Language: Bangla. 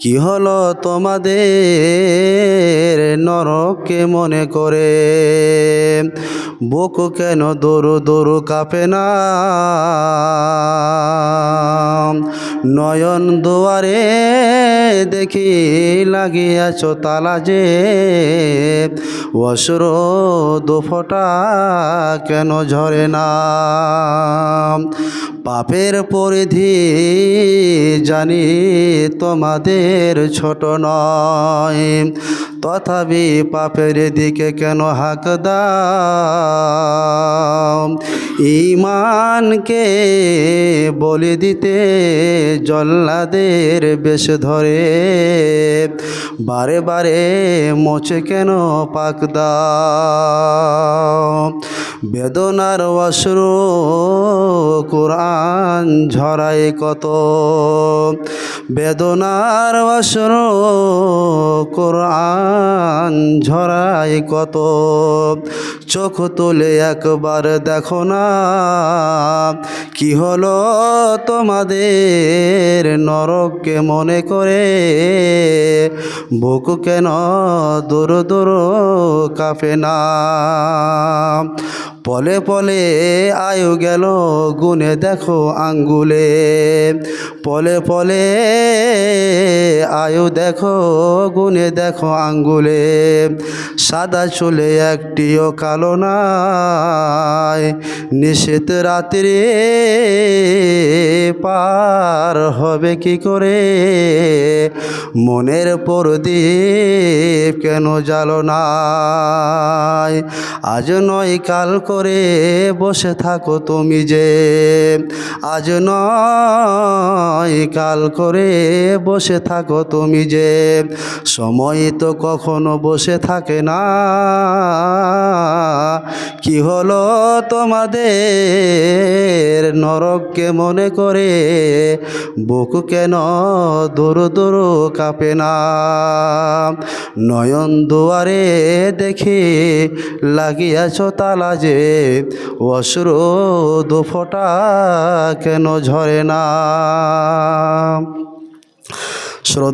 কি হলো তোমাদের নরককে মনে করে? বুক কেন দরু দরু কাঁপে না? নয়ন দুয়ারে দেখি লাগিয়াছ তালা যে অসুর দুফটা কেন ঝরে না? পাপের পরিধি জানি তোমাদের ছোট নয়। তথাপি পাপের দিকে কেন হাক দাও? ইমানকে বলে দিতে জল্লাদের বেশ ধরে। বারে বারে মোছে কেন পাক দাও? বেদনার অশ্রু কোরআন ঝরাই কত? বেদনার অশ্রু কোরআন ঝরায় কত? চোখ তুলে একবার দেখো না, কি হলো তোমাদের নরককে মনে করে? বুক কেন দূর দূর কাঁপে না? পলে পলে আয়ু গেল গুনে দেখো আঙ্গুলে। পলে পলে আয়ু দেখো গুনে দেখো আঙ্গুলে। সাদা চুলে একটিও কালো নাই। নিষেধ রাত্রে পার হবে কি করে? মনের প্রদীপ কেন জ্বালো নাই? আজ নয় কাল করে বসে থাকো তুমি যে। আজ নয় কাল করে বসে থাকো তুমি যে। সময় তো কখনো বসে থাকে না। কি হলো তোমাদের নরককে মনে করে? বুক কেন দূর দূর কাঁপে না? নয়ন দুয়ারে দেখে লাগিয়াছ তালা যে। অসুর দুফোটা কেন ঝরে না? Um.